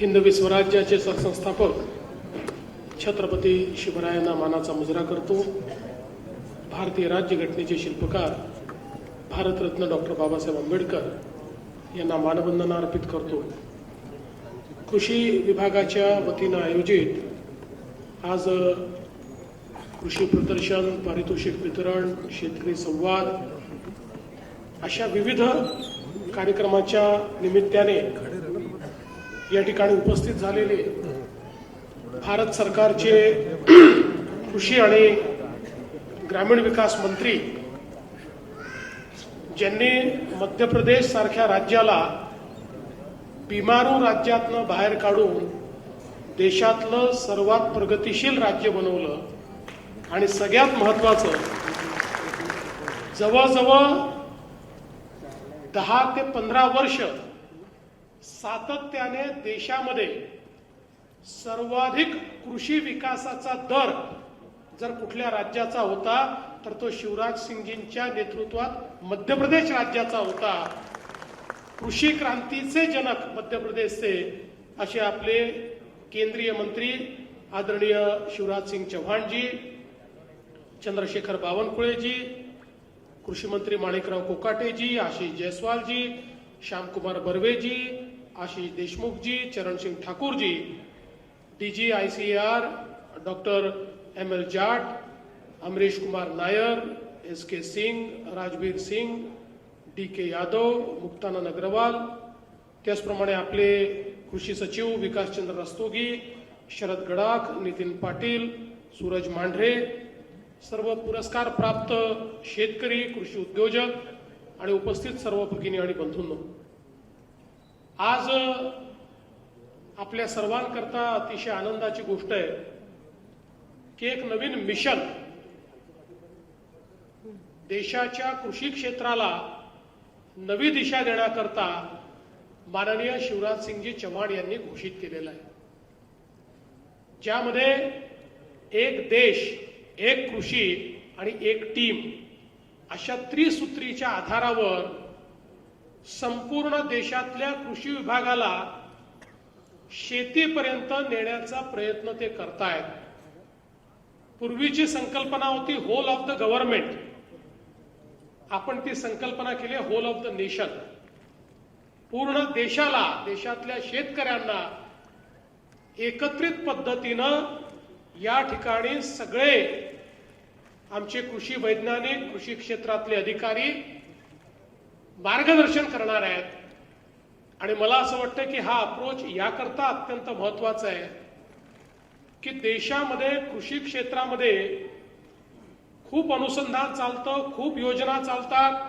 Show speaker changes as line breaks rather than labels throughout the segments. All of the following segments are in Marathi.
हिंदवी स्वराज्याचे सरसंस्थापक छत्रपती शिवरायांना मानाचा मुजरा करतो. भारतीय राज्यघटनेचे शिल्पकार भारतरत्न डॉक्टर बाबासाहेब आंबेडकर यांना मानवंदना अर्पित करतो. कृषी विभागाच्या वतीनं आयोजित आज कृषी प्रदर्शन पारितोषिक वितरण शेतकरी संवाद अशा विविध कार्यक्रमाच्या निमित्ताने या ठिकाणी उपस्थित झालेले भारत सरकारचे कृषी आणि ग्रामीण विकास मंत्री ज्यांनी मध्य प्रदेश सारख्या राज्याला बिमारू राज्यातनं बाहेर काढून देशातलं सर्वात प्रगतिशील राज्य बनवलं आणि सगळ्यात महत्वाचं जवळजवळ दहा ते पंधरा वर्ष सातत्याने देशामध्ये सर्वाधिक कृषी विकासाचा दर जर कुठल्या राज्याचा होता तर तो शिवराज सिंगजींच्या नेतृत्वात मध्य प्रदेश राज्याचा होता. कृषी क्रांतीचे जनक मध्य प्रदेशचे असे आपले केंद्रीय मंत्री आदरणीय शिवराज सिंग चव्हाणजी चंद्रशेखर बावनकुळेजी कृषी मंत्री Manikrao कोकाटेजी Ashish जयस्वालजी Shyamkumar बर्वेजी Ashish देशमुखजी Charansingh Thakurji C R doctor M L Jat Amrish Kumar Nair S K Singh Rajveer Singh D K Yadav Muktanand Agrawal त्याचप्रमाणे आपले कृषी सचिव विकासचंद्र रस्तोगी शरद गडाख नितीन पाटील सूरज मांढरे सर्व पुरस्कार प्राप्त शेतकरी कृषी उद्योजक आणि उपस्थित सर्व भगिनी आणि बंधूंनो. आज आपल्या सर्वांकरता अतिशय आनंदाची गोष्ट आहे की एक नवीन मिशन देशाच्या कृषी क्षेत्राला नवी दिशा देण्याकरता माननीय शिवराज सिंगजी चव्हाण यांनी घोषित केलेलं आहे. ज्यामध्ये एक देश एक कृषी आणि एक टीम अशा त्रिसूत्रीच्या आधारावर संपूर्ण देशातल्या कृषी विभागाला शेतीपर्यंत नेण्याचा प्रयत्न ते करतायत. पूर्वीची संकल्पना होती होल ऑफ द गव्हर्नमेंट आपण ती संकल्पना केली होल ऑफ द नेशन पूर्ण देशाला देशातल्या शेतकऱ्यांना एकत्रित पद्धतीनं या ठिकाणी सगळे आमचे कृषी वैज्ञानिक कृषी क्षेत्रातले अधिकारी मार्गदर्शन करणार आहेत. आणि मला असं वाटतं की हा अप्रोच याकरता अत्यंत महत्त्वाचा आहे की देशामध्ये कृषी क्षेत्रामध्ये खूप अनुसंधान चालतं खूप योजना चालतात.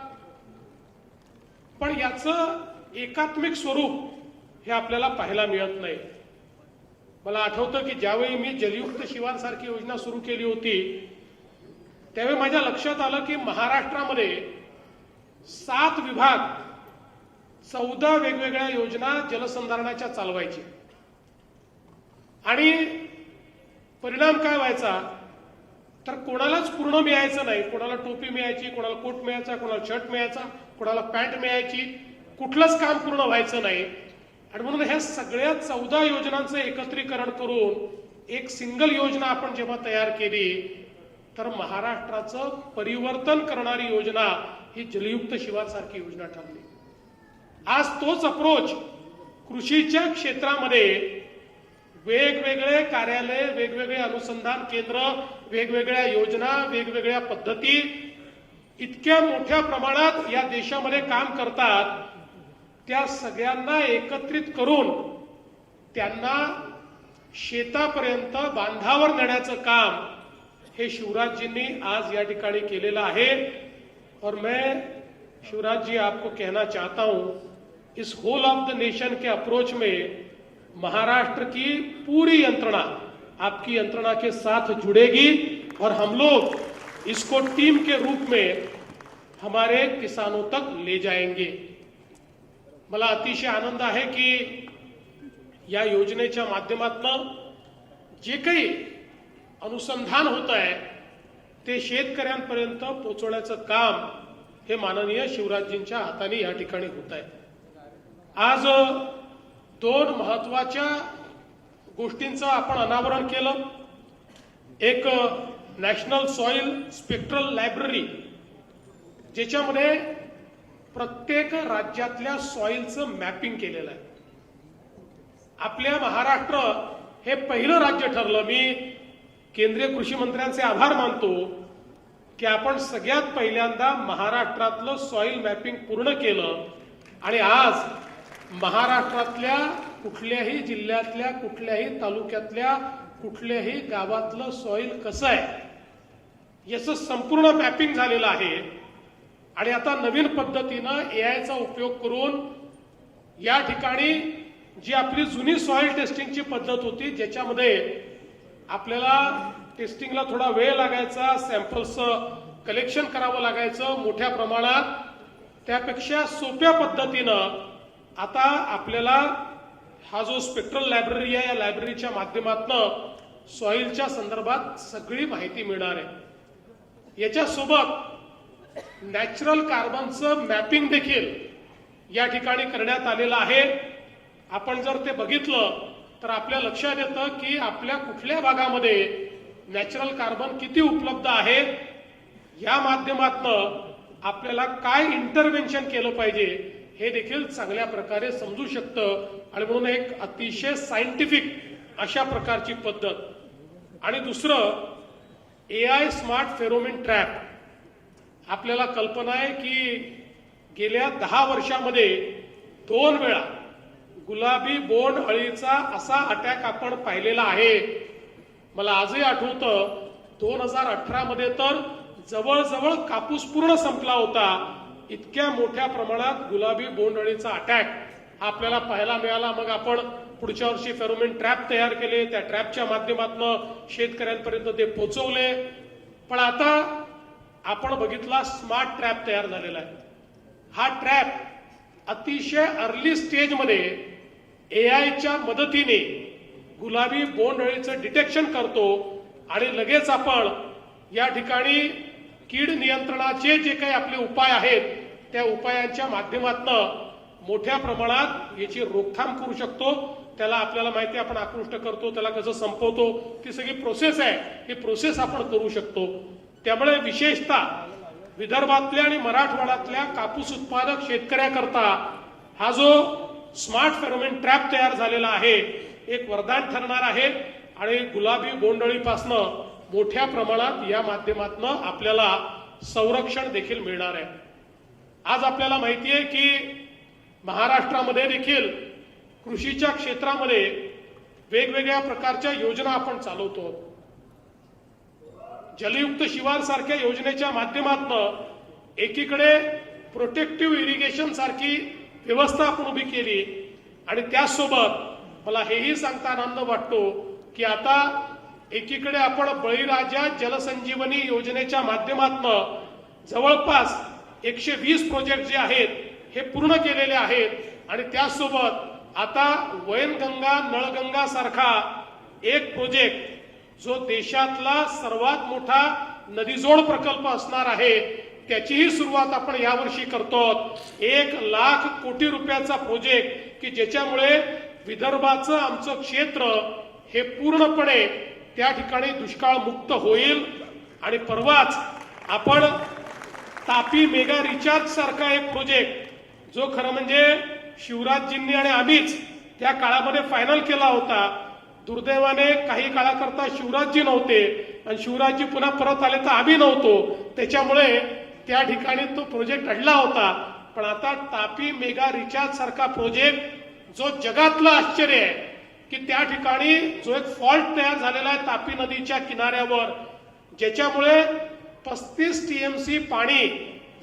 पण याचं एकात्मिक स्वरूप हे आपल्याला पाहायला मिळत नाही. मला आठवतं की ज्यावेळी मी जलयुक्त शिवारसारखी योजना सुरू केली होती त्यावेळी माझ्या लक्षात आलं की महाराष्ट्रामध्ये सात विभाग चौदा वेगवेगळ्या योजना जलसंधारणाच्या चालवायची. आणि परिणाम काय व्हायचा? तर कोणालाच पूर्ण मिळायचं नाही. कोणाला टोपी मिळायची कोणाला कोट मिळायचा कोणाला शर्ट मिळायचा कोणाला पॅन्ट मिळायची कुठलंच काम पूर्ण व्हायचं नाही. आणि म्हणून ह्या सगळ्या चौदा योजनांचं एकत्रीकरण करून एक सिंगल योजना आपण जेव्हा तयार केली तर महाराष्ट्राचं परिवर्तन करणारी योजना ही जलयुक्त शिवारसारखी योजना ठरली. आज तोच अप्रोच कृषीच्या क्षेत्रामध्ये वेगवेगळे कार्यालय वेगवेगळे अनुसंधान केंद्र वेगवेगळ्या योजना वेगवेगळ्या पद्धती इतक्या मोठ्या प्रमाणात या देशामध्ये काम करतात त्या सगळ्यांना एकत्रित करून त्यांना शेतापर्यंत बांधावर नेण्याचं काम हे शिवराजजींनी आज या ठिकाणी केलेलं आहे. और मैं, शिवराज जी, आपको कहना चाहता हूँ, इस होल ऑफ़ द नेशन के अप्रोच में महाराष्ट्र की पूरी यंत्रणा आपकी यंत्रणा के साथ जुड़ेगी और हम लोग इसको टीम के रूप में हमारे किसानों तक ले जाएँगे। मला अतिशय आनंद आहे की या योजनेच्या माध्यमातून जे काही अनुसंधान होत आहे ते शेतकऱ्यांपर्यंत पोचवण्याचं काम हे माननीय शिवराजजींच्या हाताने या ठिकाणी होत आहे. आज दोन महत्त्वाच्या गोष्टींचं आपण अनावरण केलं. एक नॅशनल सॉइल स्पेक्ट्रल लायब्ररी ज्याच्यामध्ये प्रत्येक राज्यातल्या सॉइलचं मॅपिंग केलेलं आहे. आपल्या महाराष्ट्र हे पहिलं राज्य ठरलं. मी केंद्रीय कृषी मंत्र्यांचे आभार मानतो की आपण सगळ्यात पहिल्यांदा महाराष्ट्रातलं सॉइल मॅपिंग पूर्ण केलं आणि आज महाराष्ट्रातल्या कुठल्याही जिल्ह्यातल्या कुठल्याही तालुक्यातल्या कुठल्याही गावातलं सॉइल कसं आहे याचं संपूर्ण मॅपिंग झालेलं आहे. आणि आता नवीन पद्धतीनं ए आयचा उपयोग करून या ठिकाणी जी आपली जुनी सॉइल टेस्टिंगची पद्धत होती ज्याच्यामध्ये आपल्याला टेस्टिंगला थोडा वेळ लागायचा सॅम्पल्सचं कलेक्शन करावं लागायचं मोठ्या प्रमाणात. त्यापेक्षा सोप्या पद्धतीनं आता आपल्याला हा जो स्पेक्ट्रल लायब्ररी आहे या लायब्ररीच्या माध्यमातून सॉइलच्या संदर्भात सगळी माहिती मिळणार आहे. याच्यासोबत नॅचरल कार्बनचं मॅपिंग देखील या ठिकाणी करण्यात आलेलं आहे. आपण जर ते बघितलं तर आपल्या लक्षात येतं की आपल्या कुठल्या भागामध्ये नॅचरल कार्बन किती उपलब्ध आहे? या माध्यमातनं आपल्याला काय इंटरव्हेन्शन केलं पाहिजे हे देखील चांगल्या प्रकारे समजू शकतं आणि म्हणून एक अतिशय सायंटिफिक अशा प्रकारची पद्धत. आणि दुसरं A I smart pheromone trap आपल्याला कल्पना आहे की गेल्या दहा वर्षामध्ये दोन वेळा गुलाबी बोंड अळीचा असा अटॅक आपण पाहिलेला आहे. मला आजही आठवतं दोन हजार अठरामध्ये तर जवळजवळ कापूस पूर्ण संपला होता. इतक्या मोठ्या प्रमाणात गुलाबी बोंड अळीचा अटॅक हा आपल्याला पाहायला मिळाला. मग आपण पुढच्या वर्षी फेरोमिन ट्रॅप तयार केले. त्या ट्रॅपच्या माध्यमातून शेतकऱ्यांपर्यंत ते पोहोचवले पण आता आपण बघितला स्मार्ट ट्रॅप तयार झालेला आहे. हा ट्रॅप अतिशय अर्ली स्टेजमध्ये ए आयच्या मदतीने गुलाबी बोंडअळीचं डिटेक्शन करतो आणि लगेच आपण या ठिकाणी कीड नियंत्रणाचे जे काही आपले उपाय आहेत त्या उपायांच्या माध्यमातून मोठ्या प्रमाणात याची रोकथाम करू शकतो. त्याला आपल्याला माहिती आपण आकृष्ट करतो त्याला कसं संपवतो ती सगळी प्रोसेस आहे. ही प्रोसेस आपण करू शकतो. त्यामुळे विशेषतः विदर्भातल्या आणि मराठवाड्यातल्या कापूस उत्पादक शेतकऱ्याकरता हा जो स्मार्ट फेरोमेन ट्रॅप तयार झालेला आहे. एक वरदान ठरणार आहे आणि गुलाबी बोंडळीपासनं मोठ्या प्रमाणात या माध्यमातून आपल्याला संरक्षण देखील मिळणार आहे. आज आपल्याला माहिती आहे की महाराष्ट्रामध्ये देखील कृषीच्या क्षेत्रामध्ये वेगवेगळ्या प्रकारच्या योजना आपण चालवतो. जलयुक्त शिवार सारख्या योजनेच्या माध्यमातून एकीकडे प्रोटेक्टिव्ह इरिगेशन सारखी व्यवस्था आपण उभी केली. आणि त्याचसोबत मला हेही सांगता आनंद वाटतो की आता एकीकडे आपण बळीराजा जलसंजीवनी योजनेच्या माध्यमातून जवळपास एकशे वीस प्रोजेक्ट जे आहेत हे पूर्ण केलेले आहेत. आणि त्याचसोबत आता वैनगंगा नळगंगा सारखा एक प्रोजेक्ट जो देशातला सर्वात मोठा नदीजोड प्रकल्प असणार आहे त्याचीही सुरुवात आपण यावर्षी करतो एक लाख कोटी रुपयाचा प्रोजेक्ट की ज्याच्यामुळे विदर्भाचं आमचं क्षेत्र हे पूर्णपणे त्या ठिकाणी दुष्काळ मुक्त होईल. आणि परवाच आपण तापी मेगा रिचार्ज सारखा एक प्रोजेक्ट जो खरं म्हणजे शिवराजजींनी आणि आम्हीच त्या काळामध्ये फायनल केला होता. दुर्दैवाने काही काळाकरता शिवराजजी नव्हते. आणि शिवराजजी पुन्हा परत आले तर आम्ही नव्हतो. त्याच्यामुळे त्या ठिकाणी तो प्रोजेक्ट अडला होता. पण आता तापी मेगा रिचार्ज सारखा प्रोजेक्ट जो जगातलं आश्चर्य आहे की त्या ठिकाणी जो एक फॉल्ट तयार झालेला आहे तापी नदीच्या किनाऱ्यावर ज्याच्यामुळे पस्तीस टीएमसी पाणी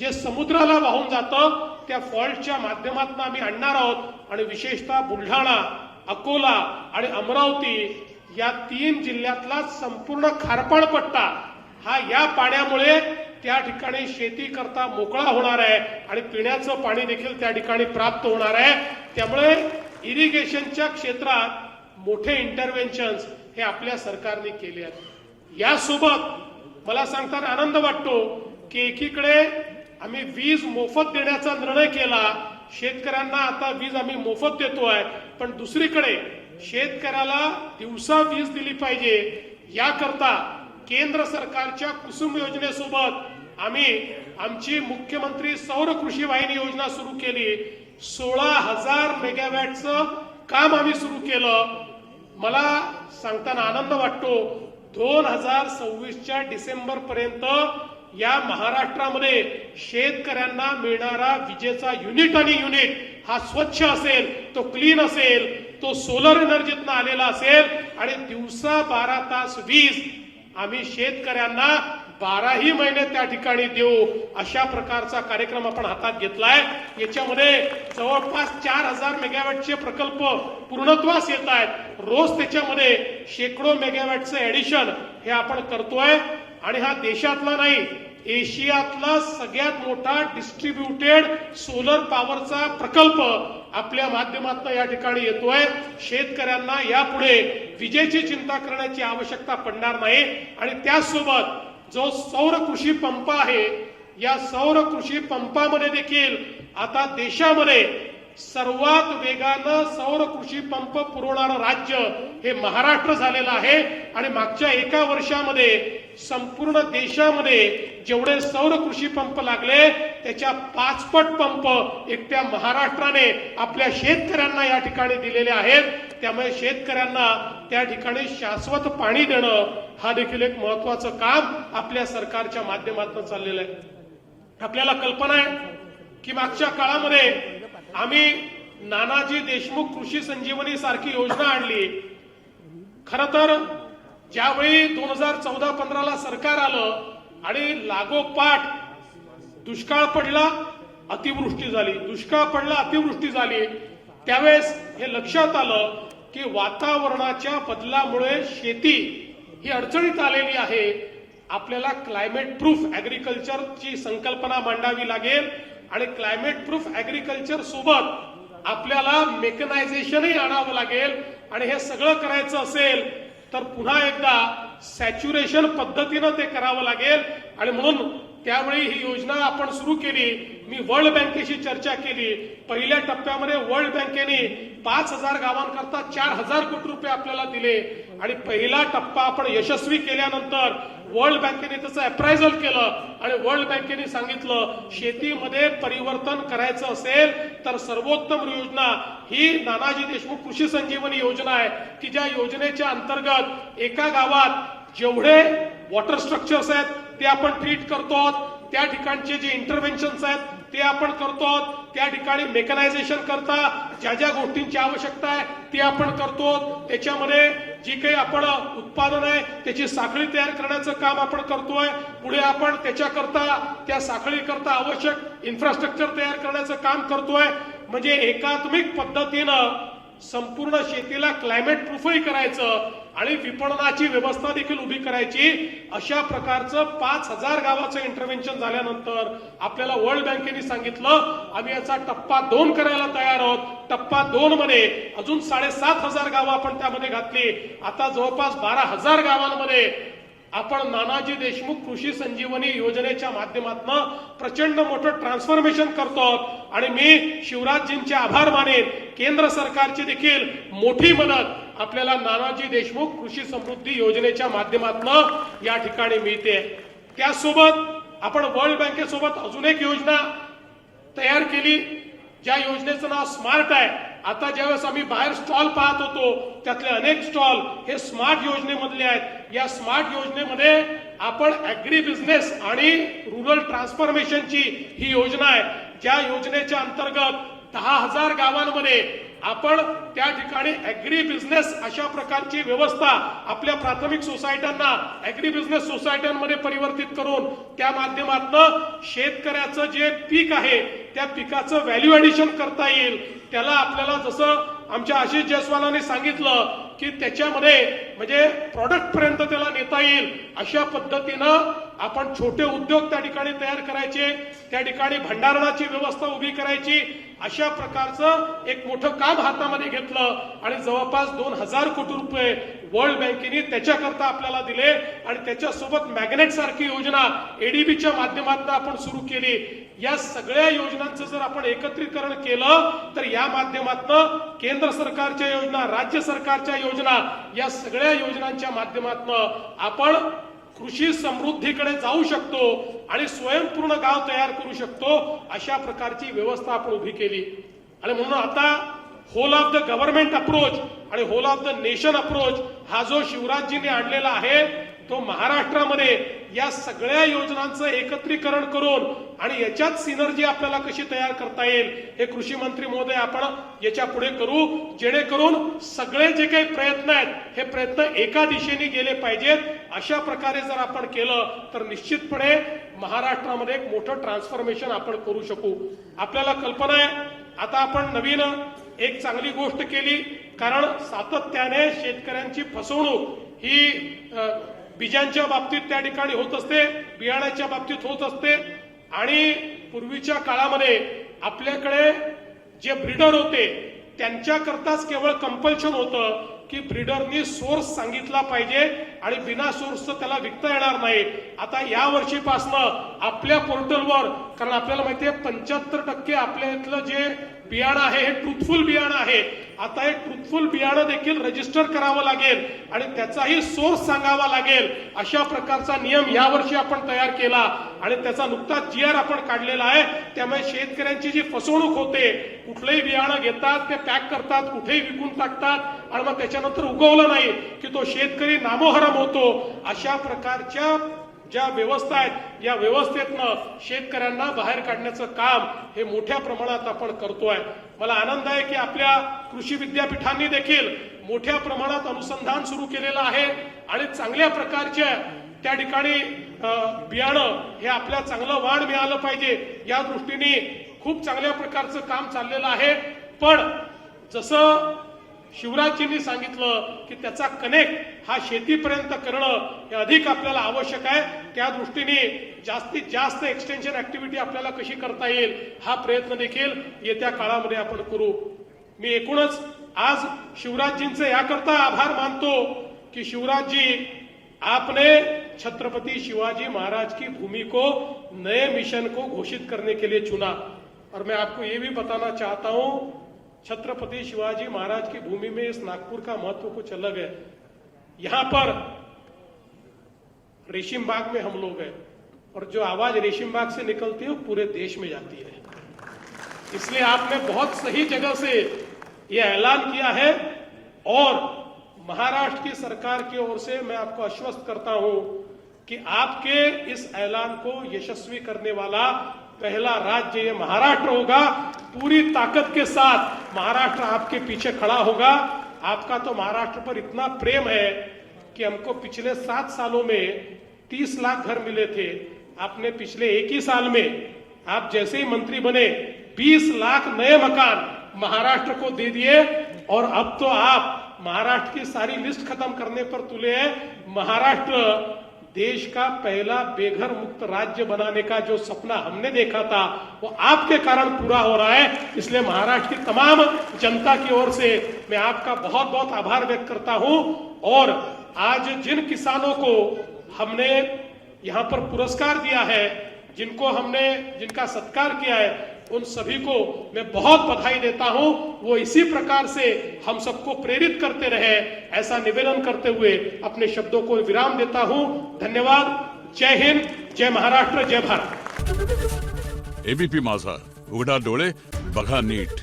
जे समुद्राला वाहून जातं त्या फॉल्टच्या माध्यमातून आम्ही आणणार आहोत. आणि विशेषतः बुलढाणा अकोला आणि अमरावती या तीन जिल्ह्यातला संपूर्ण खारपाड पट्टा हा या पाण्यामुळे त्या ठिकाणी शेती करता मोकळा होणार आहे आणि पिण्याचं पाणी देखील त्या ठिकाणी प्राप्त होणार आहे. त्यामुळे इरिगेशनच्या क्षेत्रात मोठे इंटरव्हेन्शन्स हे आपल्या सरकारने केले आहेत. यासोबत मला सांगताना आनंद वाटतो की एकीकडे आम्ही वीज मोफत देण्याचा निर्णय केला. शेतकऱ्यांना आता वीज आम्ही मोफत देतोय. पण दुसरीकडे शेतकऱ्याला दिवसा वीज दिली पाहिजे. याकरता केंद्र सरकारच्या कुसुम योजनेसोबत आम्ही आमची मुख्यमंत्री सौर कृषी वाहिनी योजना सुरू केली. सोळा हजार मेगावॅटचं काम आम्ही सुरू केलं. मला सांगताना आनंद वाटतो दोन हजार सव्वीसच्या डिसेंबर पर्यंत या महाराष्ट्रामध्ये शेतकऱ्यांना मिळणारा विजेचा युनिट आणि युनिट हा स्वच्छ असेल तो क्लीन असेल तो सोलर एनर्जीतनं आलेला असेल आणि दिवसा बारा तास वीज आम्ही शेतकऱ्यांना बाराही महिने त्या ठिकाणी देऊ अशा प्रकारचा कार्यक्रम आपण हातात घेतलाय. याच्यामध्ये जवळपास चार हजार मेगावॅटचे प्रकल्प पूर्णत्वास येत आहेत. रोज त्याच्यामध्ये शेकडो मेगावॅटचं ऍडिशन हे आपण करतोय. आणि हा देशातला नाही एशियातला सगळ्यात मोठा डिस्ट्रीब्युटेड सोलर पॉवरचा प्रकल्प आपल्या माध्यमातून या ठिकाणी येतोय. शेतकऱ्यांना यापुढे विजेची चिंता करण्याची आवश्यकता पडणार नाही. आणि त्याचसोबत जो सौर कृषी पंप आहे या सौर कृषी पंपामध्ये देखील आता देशामध्ये सर्वात वेगानं सौर कृषी पंप पुरवणारं राज्य हे महाराष्ट्र झालेलं आहे. आणि मागच्या एका वर्षामध्ये संपूर्ण देशामध्ये जेवढे सौर कृषी पंप लागले त्याच्या पाचपट पंप एकट्या महाराष्ट्राने आपल्या शेतकऱ्यांना या ठिकाणी दिलेले आहेत. त्यामुळे शेतकऱ्यांना त्या ठिकाणी शाश्वत पाणी देणं हा देखील एक महत्वाचं काम आपल्या सरकारच्या माध्यमातून चाललेलं आहे. आपल्याला कल्पना आहे की मागच्या काळामध्ये आम्ही नानाजी देशमुख कृषी संजीवनी सारखी योजना आणली. खर तर ज्यावेळी दोन हजार चौदा पंधराला सरकार आलं आणि लागोपाठ दुष्काळ पडला अतिवृष्टी झाली. दुष्काळ पडला अतिवृष्टी झाली. त्यावेळेस हे लक्षात आलं की वातावरणाच्या बदलामुळे शेती ही अडचणीत आलेली आहे. आपल्याला क्लायमेट प्रूफ ऍग्रिकल्चरची संकल्पना मांडावी लागेल आणि क्लायमेट प्रूफ ऍग्रिकल्चर सोबत आपल्याला मेकनायझेशनही आणावं लागेल आणि हे सगळं करायचं असेल तर पुन्हा एकदा सॅच्युरेशन पद्धतीनं ते करावं लागेल. आणि म्हणून त्यावेळी ही योजना आपण सुरू केली. मी वर्ल्ड बँकेशी चर्चा केली. पहिल्या टप्प्यामध्ये वर्ल्ड बँकेने पाच हजार गावांकरता चार हजार कोटी रुपये आपल्याला दिले. आणि पहिला टप्पा आपण यशस्वी केल्यानंतर वर्ल्ड बँकेने त्याचं अप्रायझल केलं. आणि वर्ल्ड बँकेने सांगितलं शेतीमध्ये परिवर्तन करायचं असेल तर सर्वोत्तम योजना ही नानाजी देशमुख कृषी संजीवनी योजना आहे की ज्या योजनेच्या अंतर्गत एका गावात जेवढे वॉटर स्ट्रक्चर्स आहेत ते आपण ट्रीट करतो त्या ठिकाणचे जे इंटरव्हेन्शन्स आहेत ते आपण करतो त्या ठिकाणी मेकनायझेशन करता. ज्या ज्या गोष्टींची आवश्यकता आहे ते आपण करतो त्याच्यामध्ये जी काही आपण उत्पादन आहे त्याची साखळी तयार करण्याचं काम आपण करतोय. पुढे आपण त्याच्याकरता त्या साखळी करता आवश्यक इन्फ्रास्ट्रक्चर तयार करण्याचं काम करतोय. म्हणजे एकात्मिक पद्धतीनं संपूर्ण शेतीला क्लायमेट प्रूफही करायचं. आणि विपणनाची व्यवस्था देखील उभी करायची. अशा प्रकारचं पाच हजार गावाचं इंटरव्हेन्शन झाल्यानंतर आपल्याला वर्ल्ड बँकेने सांगितलं आम्ही याचा टप्पा दोन करायला तयार आहोत. टप्पा दोन मध्ये अजून साडेसात हजार गावं आपण त्यामध्ये घातली. आता जवळपास बारा हजार गावांमध्ये आपण नानाजी देशमुख कृषी संजीवनी योजनेच्या माध्यमातून प्रचंड मोठं ट्रान्सफॉर्मेशन करतो आणि मी शिवराजजींचे आभार मानेन केंद्र सरकारची देखील मोठी मदत आपल्याला नानाजी देशमुख कृषी समृद्धी योजनेच्या माध्यमातून या ठिकाणी मिळते. त्यासोबत आपण वर्ल्ड बँकेसोबत अजून एक योजना तयार केली. ज्या योजनेचं नाव स्मार्ट आहे. आता ज्यावेळेस आम्ही बाहेर स्टॉल पाहत होतो त्यातले अनेक स्टॉल हे स्मार्ट योजनेमधले आहेत. या स्मार्ट योजनेमध्ये आपण अॅग्री बिझनेस आणि रुरल ट्रान्सफॉर्मेशनची ही योजना आहे. ज्या योजनेच्या अंतर्गत दहा हजार गावांमध्ये आपण त्या ठिकाणी ऍग्री बिझनेस अशा प्रकारची व्यवस्था आपल्या प्राथमिक सोसायट्यांना ॲग्री बिझनेस सोसायट्यांमध्ये परिवर्तित करून त्या माध्यमातून शेतकऱ्याचं जे पीक आहे त्या पिकाचं व्हॅल्यू ॲडिशन करता येईल. त्याला आपल्याला जसं आमच्या आशिष जयस्वालांनी सांगितलं की त्याच्यामध्ये म्हणजे प्रॉडक्ट पर्यंत त्याला नेता येईल अशा पद्धतीनं आपण छोटे उद्योग त्या ठिकाणी तयार करायचे त्या ठिकाणी भंडारणाची व्यवस्था उभी करायची अशा प्रकारचं एक मोठं काम हातामध्ये घेतलं आणि जवळपास दोन हजार कोटी रुपये वर्ल्ड बँकेने त्याच्याकरता आपल्याला दिले आणि त्याच्यासोबत मॅग्नेट सारखी योजना एडीबीच्या माध्यमातून आपण सुरू केली. या सगळ्या योजनांचं जर आपण एकत्रीकरण केलं तर या माध्यमातून केंद्र सरकारच्या योजना राज्य सरकारच्या योजना या सगळ्या योजनांच्या माध्यमातून आपण कृषी समृद्धीकडे जाऊ शकतो आणि स्वयंपूर्ण गाव तयार करू शकतो अशा प्रकारची व्यवस्था आपण उभी केली. आणि म्हणून आता whole of the government approach आणि whole of the nation approach हा जो शिवराजजीने आणलेला आहे तो महाराष्ट्रामध्ये या सगळ्या योजनांचं एकत्रीकरण करून आणि याच्यात सिनर्जी आपल्याला कशी तयार करता येईल हे कृषी मंत्री महोदय आपण याच्यापुढे करू. जेणेकरून सगळे जे काही प्रयत्न आहेत हे प्रयत्न एका दिशेने गेले पाहिजेत. अशा प्रकारे जर आपण केलं तर निश्चितपणे महाराष्ट्रामध्ये एक मोठं ट्रान्सफॉर्मेशन आपण करू शकू. आपल्याला कल्पना आहे आता आपण नवीन एक चांगली गोष्ट केली कारण सातत्याने शेतकऱ्यांची फसवणूक ही बीजांच्या बाबतीत त्या ठिकाणी होत असते बियाण्याच्या बाबतीत होत असते. आणि पूर्वीच्या काळामध्ये आपल्याकडे जे ब्रीडर होते त्यांच्याकरताच केवळ कंपल्शन होतं की ब्रीडरनी सोर्स सांगितला पाहिजे आणि बिना सोर्सचं त्याला विकता येणार नाही. आता या वर्षीपासनं आपल्या पोर्टलवर कारण आपल्याला माहिती आहे पंच्याहत्तर टक्के आपल्या इथलं जे बियाणं आहे हे ट्रुथफुल बियाणं आहे. आता हे ट्रुथफुल बियाणं देखील रजिस्टर करावं लागेल आणि त्याचाही सोर्स सांगावा लागेल. अशा प्रकारचा नियम यावर्षी आपण तयार केला आणि त्याचा नुकताच जी आर आपण काढलेला आहे. त्यामुळे शेतकऱ्यांची जी फसवणूक होते कुठलंही बियाणं घेतात ते पॅक करतात कुठेही विकून टाकतात आणि मग त्याच्यानंतर उगवलं नाही की तो शेतकरी नामोहरम होतो. अशा प्रकारच्या ज्या व्यवस्था आहेत या व्यवस्थेतनं शेतकऱ्यांना बाहेर काढण्याचं काम हे मोठ्या प्रमाणात आपण करतोय. मला आनंद आहे की आपल्या कृषी विद्यापीठांनी देखील मोठ्या प्रमाणात अनुसंधान सुरू केलेलं आहे आणि चांगल्या प्रकारच्या त्या ठिकाणी बियाणं हे आपल्या चांगलं वाढ मिळालं पाहिजे या दृष्टीने खूप चांगल्या प्रकारचं काम चाललेलं आहे. पण जसं शिवराजजींनी सांगितलं की त्याचा कनेक्ट हा शेतीपर्यंत करणं हे अधिक आपल्याला आवश्यक आहे. त्या दृष्टीने जास्तीत जास्त एक्सटेन्शन ऍक्टिव्हिटी आपल्याला कशी करता येईल हा प्रयत्न देखील येत्या काळामध्ये आपण करू. मी एकूणच आज शिवराजजींचे याकरता आभार मानतो की शिवराजजी आपने छत्रपति शिवाजी महाराज की भूमि को नए मिशन को घोषित करने के लिए चुना. और मैं आपको ये भी बताना चाहता हूं छत्रपति शिवाजी महाराज की भूमि में इस नागपुर का महत्व कुछ अलग है। यहाँ पर रेशिम बाग में हम लोग हैं और जो आवाज़ रेशिम बाग से निकलती है वो पूरे देश में जाती है। इसलिए आपने बहुत सही जगह से यह ऐलान किया है और महाराष्ट्र की सरकार की ओर से मैं आपको आश्वस्त करता हूँ कि आपके इस ऐलान को यशस्वी करने वाला पहला राज्य ये महाराष्ट्र होगा। पूरी ताकत के साथ महाराष्ट्र आपके पीछे खड़ा होगा। आपका तो महाराष्ट्र पर इतना प्रेम है कि हमको पिछले सात सालों में तीस लाख घर मिले थे। आपने पिछले एक ही साल में आप जैसे ही मंत्री बने, बीस लाख नए मकान महाराष्ट्र को दे दिए और अब तो आप महाराष्ट्र की सारी लिस्ट खत्म करने पर तुले हैं। महाराष्ट्र देश का पहला बेघर मुक्त राज्य बनाने का जो सपना हमने देखा था, वो आपके कारण पूरा हो रहा है। इसलिए महाराष्ट्र की तमाम जनता की ओर से मैं आपका बहुत बहुत आभार व्यक्त करता हूँ। और आज जिन किसानों को हमने यहाँ पर पुरस्कार दिया है, जिनको हमने, जिनका सत्कार किया है उन सभी को मैं बहुत बधाई देता हूँ। वो इसी प्रकार से हम सबको प्रेरित करते रहे, ऐसा निवेदन करते हुए अपने शब्दों को विराम देता हूँ। धन्यवाद। जय हिंद, जय महाराष्ट्र, जय भारत।
एबीपी माझा, उघडा डोळे, बघा नीट।